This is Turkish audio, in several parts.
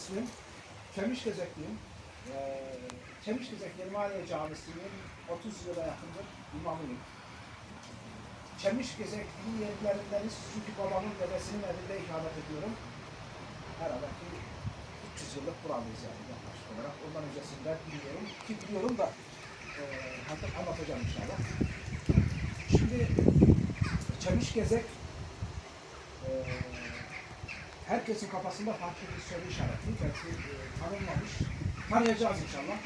ismim. Çemiş Gezekliyim. Ee, Çemiş Gezek Yerimhaniye Camisi'nin 30 yıla yakındır imamıyım. Çemiş Gezekli'nin yerlerindeniz çünkü babamın dedesinin evinde ikamet ediyorum. Herhalde ki 300 yıllık buralıyız yani yaklaşık olarak. Ondan öncesinden biliyorum ki biliyorum da e, hatta anlatacağım inşallah. Şimdi Çemiş Gezek e, herkesin kafasında farklı bir soru işareti. Belki e, tanınmamış. Tanıyacağız inşallah.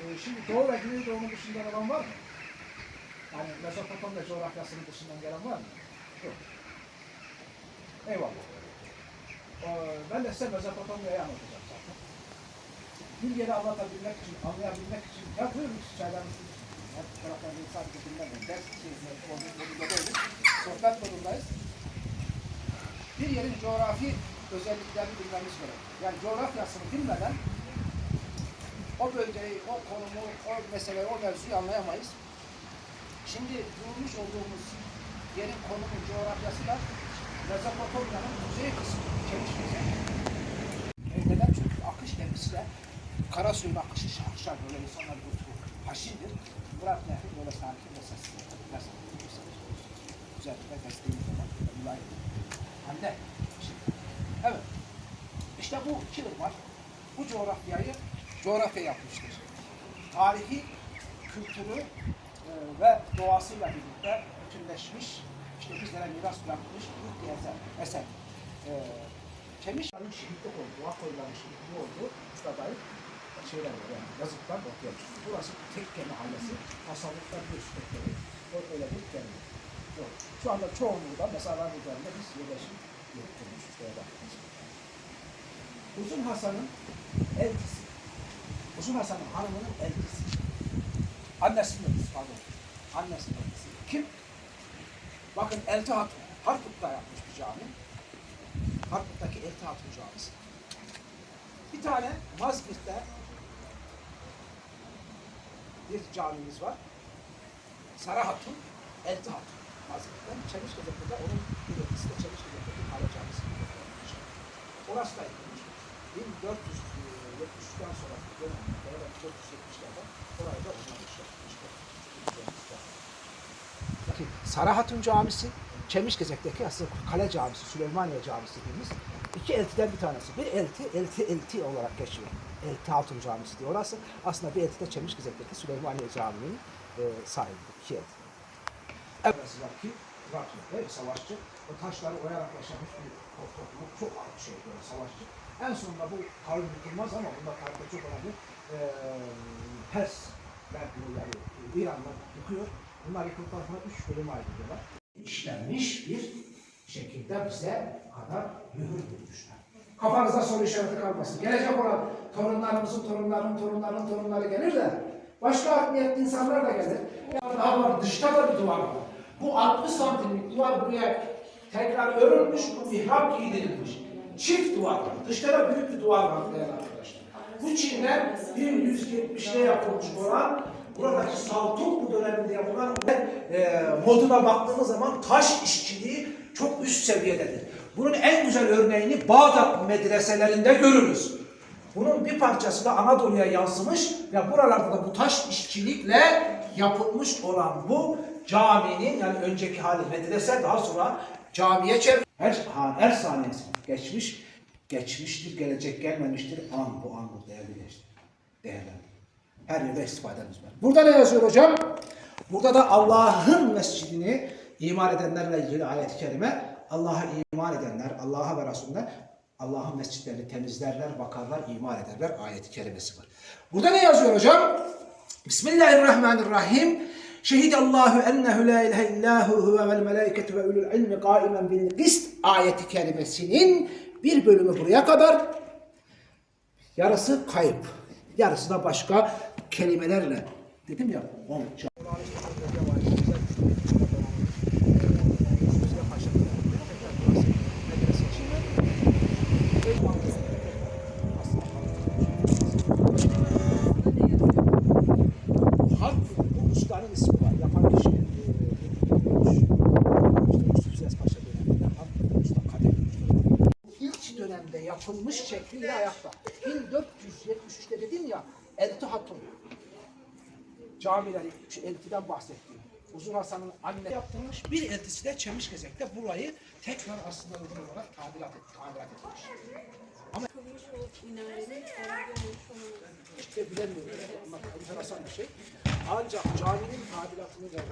E, şimdi Doğu ve Güneydoğu'nun dışından olan var mı? Yani Mezopotamya coğrafyasının dışından gelen var mı? Yok. Eyvallah. E, ben de size Mezopotamya'yı anlatacağım zaten. Bir yeri anlatabilmek için, anlayabilmek için, ya buyurun hiç çaylarınızı Hep taraftan sadece dinlemeyin. Ders şeyinde, modunda değiliz. Sohbet modundayız bir yerin coğrafi özelliklerini bilmemiz gerekir. Yani coğrafyasını bilmeden o bölgeyi, o konumu, o meseleyi, o mevzuyu anlayamayız. Şimdi bulmuş olduğumuz yerin konumu, coğrafyası da Mezopotamya'nın kuzey kısmı, Gezek. E neden? Çünkü akış gemisiyle kara suyun akışı şarkışar böyle insanlar bu haşindir. Murat Nehri böyle sakin ve sessiz. Mesela, Özellikle desteği falan, mülayim. Anne. Bu iki ırmak bu coğrafyayı coğrafya yapmıştır. Tarihi, kültürü e, ve doğasıyla birlikte bütünleşmiş, işte bizlere miras bırakmış büyük bir eser. eser. E, Çemişlerin şehitlik olduğu, Akoyların şehitliği olduğu da dair şeyler var yani yazıklar ortaya çıkıyor. Burası tekke mahallesi, tasavvuflar bir tekkeleri. O öyle bir kelime. Yok. Şu anda çoğunluğu da mezarların üzerinde biz yerleşim yürütülmüşüz şuraya zaman. Uzun Hasan'ın eltisi. Uzun Hasan'ın hanımının eltisi. Annesinin eltisi pardon. Annesinin eltisi. Kim? Bakın Elti Hatun. Harput'ta yapmış bir cami. Harput'taki Elti Hatun camisi. Bir tane Mazgirt'te bir camimiz var. Sara Hatun, Elti Hatun. Mazgirt'ten Çemiş Gezek'te de onun bir etkisi de Çemiş Gezek'teki Kale Camisi. Orası da yıkılmış. 1473'ten sonra dönemde ya da 1470'lerde orayı da uzamışlar. Bakın Sara Hatun Camisi, Çemişgezek'teki aslında Kale Camisi, Süleymaniye Camisi dediğimiz iki eltiden bir tanesi. Bir elti, elti, elti olarak geçiyor. Elti Hatun Camisi diyor. Orası aslında bir elti de Çemişgezek'teki Süleymaniye Camii'nin e, sahibi. İki elti. Evet. ki, mi? Savaşçı. O taşları oyarak yaşamış bir topluluk. Çok ağır bir şey böyle savaşçı. En sonunda bu kavim yıkılmaz ama bunda tarihte çok önemli. E, Pers belgeleri İran'da yıkıyor. Bunlar yıkıldıktan sonra üç bölüme ayrılıyorlar. İşlenmiş bir şekilde bize kadar mühür vurmuşlar. Kafanızda soru işareti kalmasın. Gelecek olan torunlarımızın torunlarının torunlarının torunları gelir de başka niyetli insanlar da gelir. Daha var dışta da bir duvar var. Bu 60 santimlik duvar buraya tekrar örülmüş, bu mihrap giydirilmiş. Çift duvar var. Dışta da büyük bir duvar var arkadaşlar. Bu Çinler 1170'te yapılmış olan buradaki Saltuklu döneminde yapılan e, moduna baktığımız zaman taş işçiliği çok üst seviyededir. Bunun en güzel örneğini Bağdat medreselerinde görürüz. Bunun bir parçası da Anadolu'ya yansımış ve buralarda da bu taş işçilikle yapılmış olan bu caminin yani önceki hali medrese daha sonra camiye çevir. Her, ha, her saniyesi geçmiş, geçmiştir, gelecek gelmemiştir. An bu andır değerli gençler. Değerli. Her yerde istifademiz var. Burada ne yazıyor hocam? Burada da Allah'ın mescidini iman edenlerle ilgili ayet-i kerime Allah'a iman edenler, Allah'a ve Resulüne Allah'ın mescitlerini temizlerler, bakarlar, iman ederler ayet-i kerimesi var. Burada ne yazıyor hocam? Bismillahirrahmanirrahim. Şehidallahu ennehu la ilahe illahu huve vel melaiketu ve ulul ilmi kaimen bil kist ayeti kerimesinin bir bölümü buraya kadar yarısı kayıp. Yarısı da başka kelimelerle. Dedim ya. on. Dönemde yapılmış şekliyle ayakta. 1473'te dedim ya Elti Hatun camileri, eltiden bahsettiğim. Uzun Hasan'ın anne yaptırmış. Bir eltisi de Çemişgezek'te burayı tekrar aslında uygun olarak tadilat, et, tamirat etmiş. Olan İşte bilemiyorum. Ama enteresan bir şey. Ancak caminin tadilatını da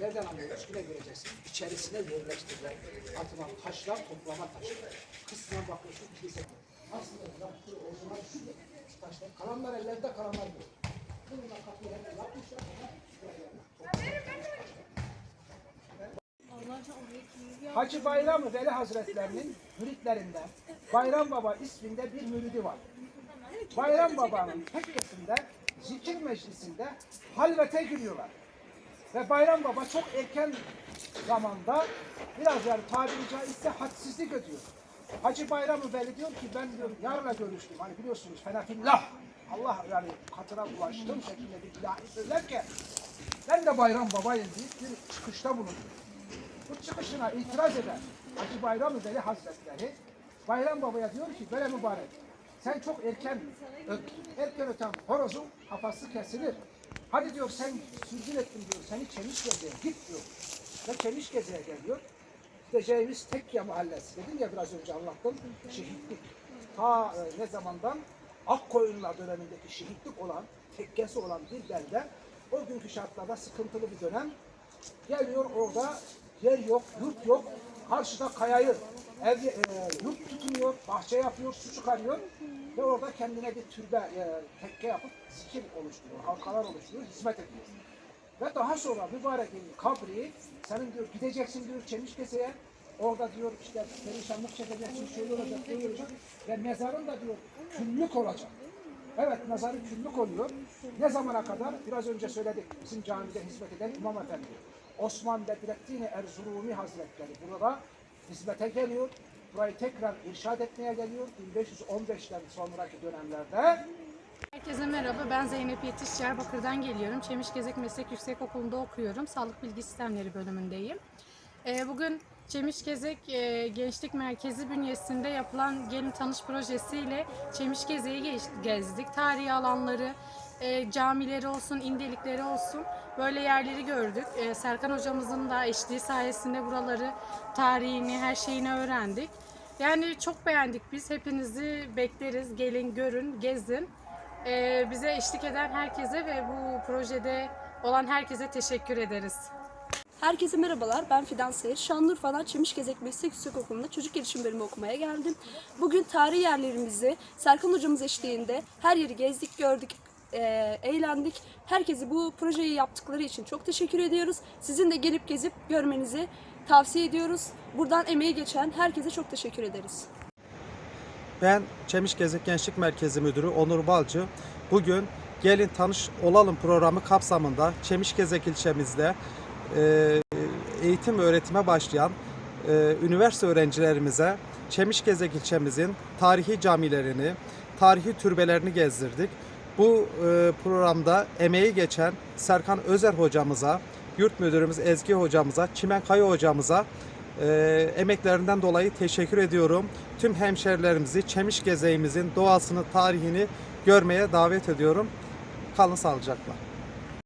nereden anlıyoruz? Yine göreceksin. İçerisine yerleştirilen atılan taşlar toplama taşı. Kısmen bakıyorsun kilise. Aslında yaptığı orijinal şu taşlar. Kalanlar ellerde kalanlar bu. Bununla kapılarını yapmışlar. ama Allah'a oraya kim ya? Hacı Bayram Veli Hazretlerinin müritlerinden Bayram Baba isminde bir müridi var. Bayram Baba'nın tekkesinde zikir meclisinde halvete giriyorlar. Ve Bayram Baba çok erken zamanda biraz yani tabiri caizse hadsizlik ediyor. Hacı Bayram Veli diyor ki ben diyor yarla görüştüm. Hani biliyorsunuz fenafillah. Allah yani katına ulaştım şeklinde bir ilahi söylerken ben de Bayram Baba'yım deyip bir çıkışta bulundu. Bu çıkışına itiraz eden Hacı Bayram Veli Hazretleri Bayram Baba'ya diyor ki böyle mübarek sen çok erken erken öten horozun kafası kesilir. Hadi diyor sen sürgün ettin diyor seni Çemişgeze'ye git diyor. Ve Çemişgeze'ye geliyor. Gideceğimiz Tekke mahallesi dedim ya biraz önce anlattım şehitlik. Ta e, ne zamandan Akkoyunlar dönemindeki şehitlik olan, tekkesi olan bir belde o günkü şartlarda sıkıntılı bir dönem Geliyor orada yer yok, yurt yok. Karşıda kayayı ev, e, yurt tutunuyor, bahçe yapıyor, su çıkarıyor. Ve orada kendine bir türbe, e, tekke yapıp zikir oluşturuyor, halkalar oluşturuyor, hizmet ediyor. Ve daha sonra mübarekin kabri, senin diyor gideceksin diyor Çemişkese'ye, orada diyor işte perişanlık çekeceksin, şöyle olacak, böyle olacak. Ve mezarın da diyor küllük olacak. Evet mezarı küllük oluyor. Ne zamana kadar? Biraz önce söyledik. Bizim camide hizmet eden İmam Efendi. Osman Bedrettin Erzurumi Hazretleri burada hizmete geliyor. Burayı tekrar irşad etmeye geliyor. 1515'ten sonraki dönemlerde Herkese merhaba, ben Zeynep Yetiş, Diyarbakır'dan geliyorum. Çemişgezek Meslek Yüksekokulu'nda okuyorum. Sağlık Bilgi Sistemleri bölümündeyim. Ee, Bugün Çemişgezek e, Gençlik Merkezi bünyesinde yapılan Gelin Tanış projesiyle Çemişgezek'i gezdik. Tarihi alanları, e, camileri olsun, indelikleri olsun böyle yerleri gördük. E, Serkan hocamızın da eşliği sayesinde buraları, tarihini, her şeyini öğrendik. Yani çok beğendik biz. Hepinizi bekleriz. Gelin, görün, gezin. Ee, bize eşlik eden herkese ve bu projede olan herkese teşekkür ederiz. Herkese merhabalar. Ben Fidan Seyir. Şanlıurfa'dan Çemişgezek Meslek Yüksekokulu'nda çocuk gelişim bölümü okumaya geldim. Bugün tarihi yerlerimizi Serkan hocamız eşliğinde her yeri gezdik, gördük, eee, eğlendik. Herkese bu projeyi yaptıkları için çok teşekkür ediyoruz. Sizin de gelip gezip görmenizi tavsiye ediyoruz. Buradan emeği geçen herkese çok teşekkür ederiz. Ben Çemişgezek Gençlik Merkezi Müdürü Onur Balcı. Bugün Gelin Tanış Olalım programı kapsamında Çemişgezek ilçemizde e, eğitim öğretime başlayan e, üniversite öğrencilerimize Çemişgezek ilçemizin tarihi camilerini, tarihi türbelerini gezdirdik. Bu e, programda emeği geçen Serkan Özer hocamıza, yurt müdürümüz Ezgi hocamıza, Çimen Kaya hocamıza e, emeklerinden dolayı teşekkür ediyorum. Tüm hemşerilerimizi Çemişgezeğimizin doğasını, tarihini görmeye davet ediyorum. Kalın sağlıcakla.